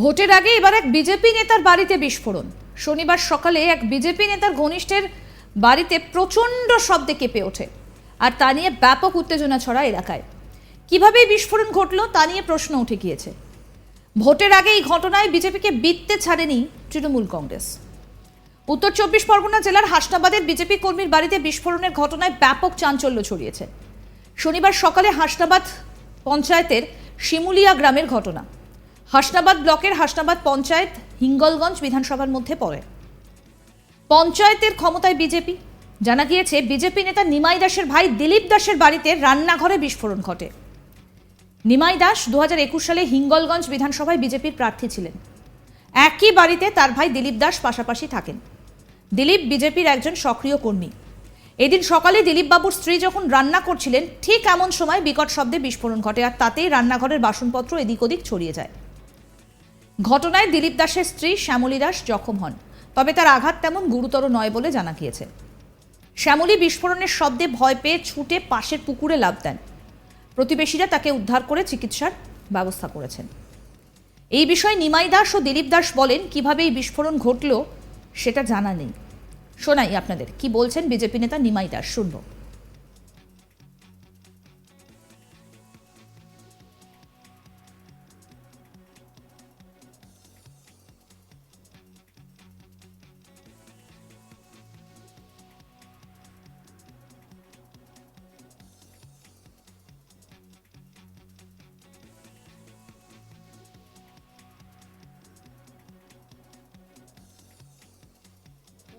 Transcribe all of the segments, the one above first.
ভোটের আগে এবার এক বিজেপি নেতার বাড়িতে বিস্ফোরণ। শনিবার সকালে এক বিজেপি নেতার ঘনিষ্ঠের বাড়িতে প্রচণ্ড শব্দে কেঁপে ওঠে, আর তা নিয়ে ব্যাপক উত্তেজনা ছড়া এলাকায়। কীভাবে বিস্ফোরণ ঘটলো তা নিয়ে প্রশ্ন উঠে গিয়েছে। ভোটের আগে এই ঘটনায় বিজেপিকে বিত্তে ছাড়েনি তৃণমূল কংগ্রেস। উত্তর চব্বিশ পরগনা জেলার হাসনাবাদের বিজেপি কর্মীর বাড়িতে বিস্ফোরণের ঘটনায় ব্যাপক চাঞ্চল্য ছড়িয়েছে। শনিবার সকালে হাসনাবাদ পঞ্চায়েতের শিমুলিয়া গ্রামের ঘটনা। হাসনাবাদ ব্লকের হাসনাবাদ পঞ্চায়েত হিঙ্গলগঞ্জ বিধানসভার মধ্যে পড়ে। পঞ্চায়েতের ক্ষমতায় বিজেপি। জানা গিয়েছে, বিজেপি নেতা নিমাই দাসের ভাই দিলীপ দাসের বাড়িতে রান্নাঘরে বিস্ফোরণ ঘটে। নিমাই দাস দু হাজার একুশ সালে হিঙ্গলগঞ্জ বিধানসভায় বিজেপির প্রার্থী ছিলেন। একই বাড়িতে তার ভাই দিলীপ দাস পাশাপাশি থাকেন। দিলীপ বিজেপির একজন সক্রিয় কর্মী। এদিন সকালে দিলীপবাবুর স্ত্রী যখন রান্না করছিলেন, ঠিক এমন সময় বিকট শব্দে বিস্ফোরণ ঘটে আর তাতেই রান্নাঘরের বাসনপত্র এদিক ওদিক ছড়িয়ে যায়। ঘটনায় দিলীপ দাসের স্ত্রী শ্যামলী দাস জখম হন। তবে তার আঘাত তেমন গুরুতর নয় বলে জানা গিয়েছে। শ্যামলী বিস্ফোরণের শব্দে ভয় পেয়ে ছুটে পাশের পুকুরে লাভ দেন। প্রতিবেশীরা তাকে উদ্ধার করে চিকিৎসার ব্যবস্থা করেছেন। এই বিষয়ে নিমাই দাস ও দিলীপ দাস বলেন, কীভাবে এই বিস্ফোরণ ঘটল সেটা জানা নেই। শোনাই আপনাদের, কি বলছেন বিজেপি নেতা নিমাই দাস? শুনব।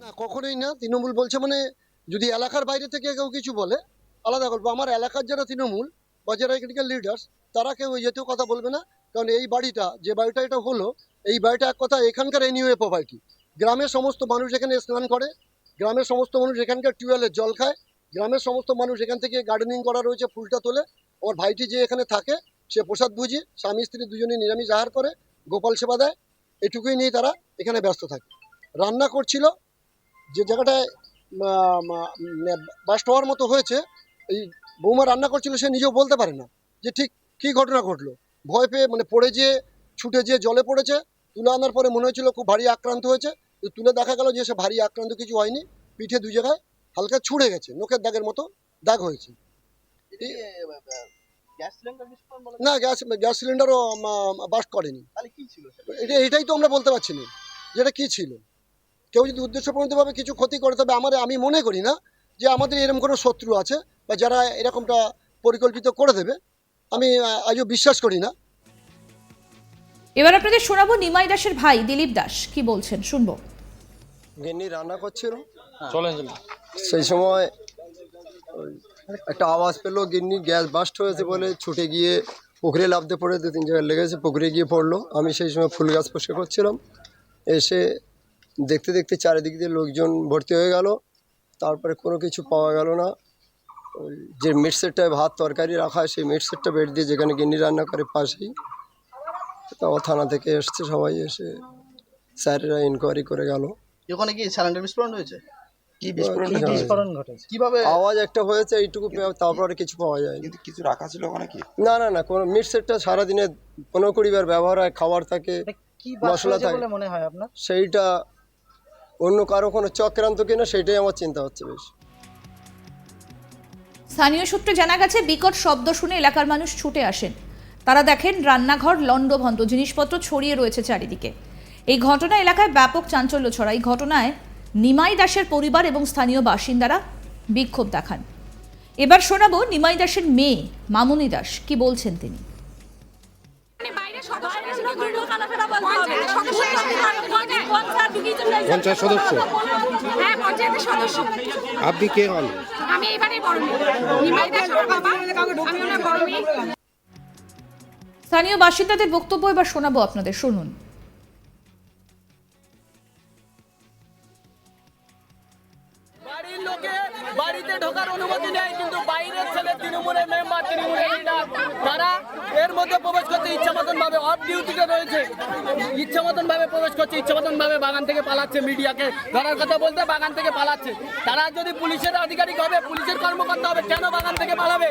না, কখনোই না। তৃণমূল বলছে মানে যদি এলাকার বাইরে থেকে কেউ কিছু বলে, আলাদা গল্প আমার এলাকার যারা তৃণমূল বা যারা এখানকার লিডার্স তারা কেউ যেতেও কথা বলবে না। কারণ এই বাড়িটা, যে বাড়িটা এটা হলো, এই বাড়িটা এক কথা এখানকার এনইউএ প্রপার্টি গ্রামের সমস্ত মানুষ এখানে স্নান করে, গ্রামের সমস্ত মানুষ এখানকার টিউবওয়েলের জল খায়, গ্রামের সমস্ত মানুষ এখান থেকে গার্ডেনিং করা রয়েছে, ফুলটা তোলে। আমার ভাইটি যে এখানে থাকে, সে প্রসাদ বুঝি, স্বামী, স্ত্রী দুজনে নিরামিষ আহার করে, গোপাল সেবা দেয়। এটুকুই নিয়ে তারা এখানে ব্যস্ত থাকে। রান্না করছিল যে জায়গাটায় বাস্ট হওয়ার মতো হয়েছে এই বৌমা রান্না করছিল সে নিজেও বলতে পারে না যে ঠিক কী ঘটনা ঘটলো। ভয় পেয়ে মানে পড়ে যেয়ে ছুটে যেয়ে জলে পড়েছে তুলে আনার পরে মনে হয়েছিল খুব ভারী আক্রান্ত হয়েছে তুলে দেখা গেল যে সে ভারী আক্রান্ত কিছু হয়নি পিঠে দু জায়গায় হালকা ছুঁড়ে গেছে নখের দাগের মতো দাগ হয়েছে। গ্যাস সিলিন্ডার না গ্যাস গ্যাস সিলিন্ডারও বাস্ট করেনি? এটা এটাই তো আমরা বলতে পারছি না যেটা কী ছিল। কেউ যদি উদ্দেশ্যপ্রণোদিতভাবে কিছু ক্ষতি করে তবে আমার আমি মনে করি না যে আমাদের এরকম কোনো শত্রু আছে বা যারা এরকমটা পরিকল্পিত করে দেবে। আমি আজও বিশ্বাস করি না। এবার আপনাদের শোনাবো নিমাই দাসের ভাই দিলীপ দাস। কি বলছেন? শুনব। গিন্নি রান্না করছিল? চলেন চলেন সেই সময় একটা আওয়াজ পেল গিন্নি গ্যাস বাস্ট হয়েছে বলে ছুটে গিয়ে পুকুরে লাফতে পড়ে দু তিন জায়গায় লেগেছে পুকুরে গিয়ে পড়ল। আমি সেই সময় ফুল গাছ পোষে করছিলাম। এসে দেখতে দেখতে চারিদিক দিয়ে লোকজন ভর্তি হয়ে গেল। তারপরে কোনো কিছু পাওয়া গেল না। ওই যে মিট সেটটায় ভাত তরকারি রাখা হয় সেই মিট সেটটা বেড দিয়ে যেখানে গিন্নি রান্না করে পাশেই। তারপর থানা থেকে এসছে সবাই এসে স্যারেরা ইনকোয়ারি করে গেল। ওখানে কি সিলিন্ডার বিস্ফোরণ হয়েছে? কি বিস্ফোরণ ঘটেছে? কীভাবে আওয়াজ একটা হয়েছে এইটুকু তারপরে কিছু পাওয়া কিন্তু কিছু রাখা ছিল ওখানে কি? না না না কোনো মিট সেটটা সারাদিনে পনেরো কুড়ি বার ব্যবহার হয় খাবার থাকে কি মশলা থাকে। মনে হয় আপনার? সেইটা অন্য কারও কোনো চক্রান্ত কিনা সেইটাই আমার চিন্তা হচ্ছে বেশ। স্থানীয় সূত্রে জানা গেছে বিকট শব্দ শুনে এলাকার মানুষ ছুটে আসেন। তারা দেখেন রান্নাঘর লণ্ডভণ্ড জিনিসপত্র ছড়িয়ে রয়েছে চারিদিকে। এই ঘটনা এলাকায় ব্যাপক চাঞ্চল্য ছড়ায়। এই ঘটনায় নিমাই দাসের পরিবার এবং স্থানীয় বাসিন্দারা বিক্ষোভ দেখান। এবার শোনাবো নিমাই দাসের মেয়ে মামুনি দাস কি বলছেন তিনি? পঞ্চায়েত সদস্য? হ্যাঁ পঞ্চায়েতের সদস্য। আপনি কে হন? আমি এবারে বড় মেয়ে। নিমাই দাস আমার বাবা। আমি ওনার বড় স্থানীয় বাসিন্দাদের বক্তব্য এবার শোনাবো আপনাদের। শুনুন। বাড়ির বাড়িতে ঢোকার অনুমতি নেই কিন্তু বাইরের ছেলে তৃণমূলের মেম্বার তৃণমূলের লিডার তারা এর মধ্যে প্রবেশ করতে ইচ্ছা মতন ভাবে অফ ডিউটিতে রয়েছে। ইচ্ছা মতন ভাবে প্রবেশ করছে ইচ্ছা মতন ভাবে বাগান থেকে পালাচ্ছে মিডিয়াকে। ধরার কথা বলতে বাগান থেকে পালাচ্ছে। তারা যদি পুলিশের আধিকারিক হবে পুলিশের কর্মকর্তা হবে কেন বাগান থেকে পালাবে?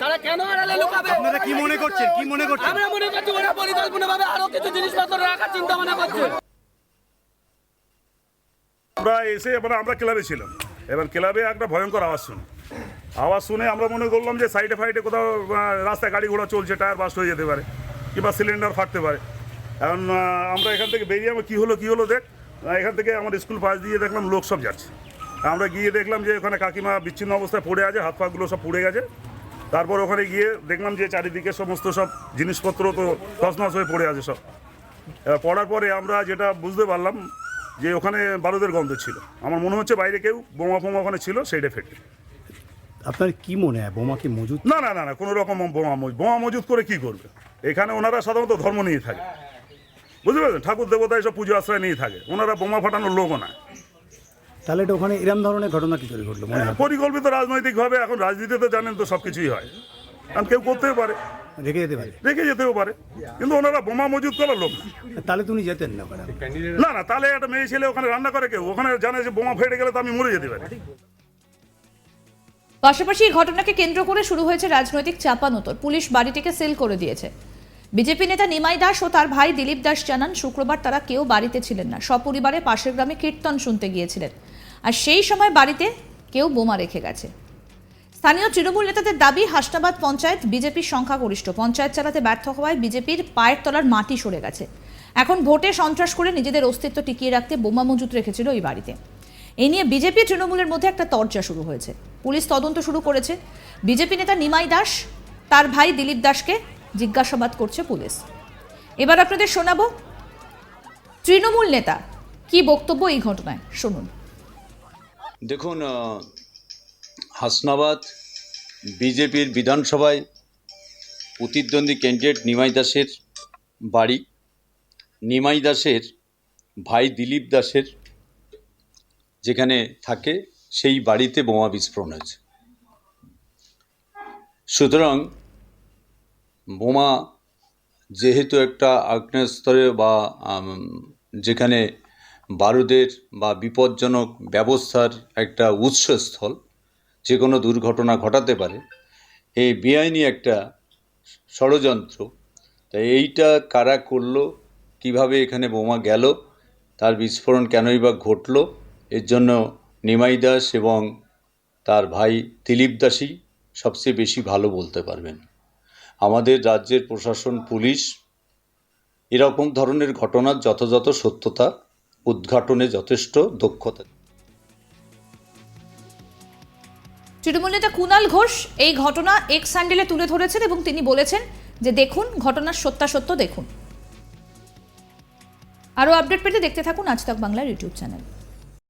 তারা কেন আড়ালে লুকাবে? আপনারা কি মনে করছেন? কি মনে করছেন? আমরা মনে করছি ওরা পরিকল্পনা ভাবে আরও কিছু জিনিসপত্র রাখার চিন্তা ভাবনা করছে। আমরা এসে এবার আমরা ক্লাবে ছিলাম। এবার ক্লাবে একটা ভয়ঙ্কর আওয়াজ শুনি। আওয়াজ শুনে আমরা মনে করলাম যে সাইডে ফাইডে কোথাও রাস্তায় গাড়ি ঘোড়া চলছে, টায়ার বাস্ট হয়ে যেতে পারে, কিংবা সিলিন্ডার ফাটতে পারে। এখন আমরা এখান থেকে বেরিয়ে আমরা কী হলো কী হলো দেখ এখান থেকে আমার স্কুল পাশ দিয়ে দেখলাম লোক সব যাচ্ছে। আমরা গিয়ে দেখলাম যে ওখানে কাকিমা বিচ্ছিন্ন অবস্থায় পড়ে আছে, হাত পাগুলো সব পুড়ে গেছে। তারপর ওখানে গিয়ে দেখলাম যে চারিদিকে সমস্ত সব জিনিসপত্র তো তছনছ হয়ে পড়ে আছে সব। পড়ার পরে আমরা যেটা বুঝতে পারলাম যে ওখানে বারুদের গন্ধ ছিল। আমার মনে হচ্ছে বাইরে কেউ বোমা ফোমা ওখানে ছিল সেইটা ফেটে। আপনার কি মনে হয় বোমা কি মজুদ না না না না কোনো রকম বোমা মজুদ বোমা মজুদ করে কি করবে? এখানে ওনারা সাধারণত ধর্ম নিয়ে থাকে। বুঝতে পারছেন? ঠাকুর দেবতা এসব পুজো আশ্রয় নিয়ে থাকে। ওনারা বোমা ফাটানোর লোকও না। তাহলে এটা ওখানে এরম ধরনের ঘটনা কি করে ঘটলো মনে হয়? পরিকল্পিত রাজনৈতিকভাবে এখন রাজনীতিতে জানেন তো সব কিছুই হয়। কারণ কেউ করতেও পারে। রেখে যেতে পারে। রেখে যেতেও পারে। কিন্তু ওনারা বোমা মজুদ করার লোক না। তাহলে তুমি যেতেন না ওখানে না না তাহলে একটা মেয়ে ছেলে ওখানে রান্না করে কেউ? ওখানে জানে যে বোমা ফেটে গেলে তো আমি মরে যেতে পারি। পাশাপাশি এই ঘটনাকে কেন্দ্র করে শুরু হয়েছে রাজনৈতিক চাপানোতর। পুলিশ বাড়িটিকে সিল করে দিয়েছে। বিজেপি নেতা নিমাই দাস ও তার ভাই দিলীপ দাস জানান শুক্রবার তারা কেউ বাড়িতে ছিলেন না। সপরিবারে পাশের গ্রামে কীর্তন শুনতে গিয়েছিলেন। আর সেই সময় বাড়িতে কেউ বোমা রেখে গেছে। স্থানীয় তৃণমূল নেতাদের দাবি, হাসনাবাদ পঞ্চায়েত বিজেপির সংখ্যাগরিষ্ঠ। পঞ্চায়েত চালাতে ব্যর্থ হওয়ায় বিজেপির পায়ের তলার মাটি সরে গেছে। এখন ভোটে সন্ত্রাস করে নিজেদের অস্তিত্ব টিকিয়ে রাখতে বোমা মজুত রেখেছিল ওই বাড়িতে। এই নিয়ে বিজেপি তৃণমূলের মধ্যে একটা তর্জা শুরু হয়েছে। পুলিশ তদন্ত শুরু করেছে। বিজেপি নেতা নিমাই দাস, তার ভাই দিলীপ দাসকে জিজ্ঞাসাবাদ করছে পুলিশ। এবার আপনাদের শোনাবো, তৃণমূল নেতা কি বক্তব্য এই ঘটনায়? শুনুন। দেখুন হাসনাবাদ বিজেপির বিধানসভায় প্রতিদ্বন্দ্বী ক্যান্ডিডেট নিমাই দাসের বাড়ি। নিমাই দাসের ভাই দিলীপ দাসের যেখানে থাকে, সেই বাড়িতে বোমা বিস্ফোরণ হয়েছে। সুতরাং বোমা যেহেতু একটা আগ্নেয়স্তরে বা যেখানে বারুদের বা বিপজ্জনক ব্যবস্থার একটা উৎসস্থল যে কোনো দুর্ঘটনা ঘটাতে পারে। এই বেআইনি একটা ষড়যন্ত্র। তাই এইটা কারা করল? কীভাবে এখানে বোমা গেল? তার বিস্ফোরণ কেনই বা ঘটলো? এর জন্য নিমাই দাস এবং তার ভাই দিলীপ দাসই সবচেয়ে বেশি ভালো বলতে পারবেন। আমাদের রাজ্যের প্রশাসন, পুলিশ এরকম ধরনের ঘটনার যথাযথ সত্যতা উদ্ঘাটনে যথেষ্ট দক্ষতা তৃণমূল নেতা কুণাল ঘোষ এই ঘটনা এক স্যান্ডেলে তুলে ধরেছেন এবং তিনি বলেছেন যে দেখুন, ঘটনার সত্যাসত্য দেখুন। আরও আপডেট পেতে দেখতে থাকুন আজ তক বাংলার ইউটিউব চ্যানেল।